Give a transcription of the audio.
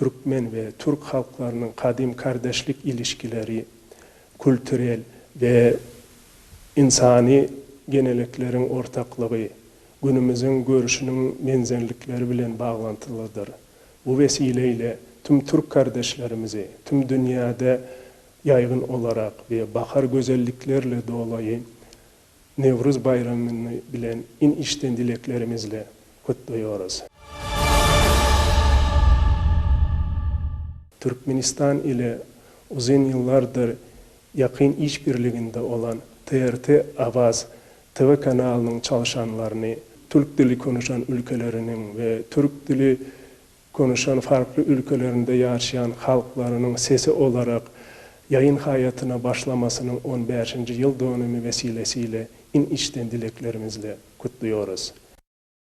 Türkmen ve Türk halklarının kadim kardeşlik ilişkileri, kültürel ve insani geneliklerin ortaklığı, günümüzün görüşünün benzerlikleri bilen bağlantılıdır. Bu vesileyle tüm Türk kardeşlerimizi, tüm dünyada yaygın olarak ve bakar güzelliklerle dolayı Nevruz bayramını bilen in içten dileklerimizle kutluyoruz. Türkmenistan ile uzun yıllardır yakın işbirliğinde olan TRT Avaz TV kanalının çalışanlarını Türk dili konuşan ülkelerinin ve Türk dili konuşan farklı ülkelerinde yaşayan halklarının sesi olarak yayın hayatına başlamasının 15. yıl dönümü vesilesiyle in içten dileklerimizle kutluyoruz.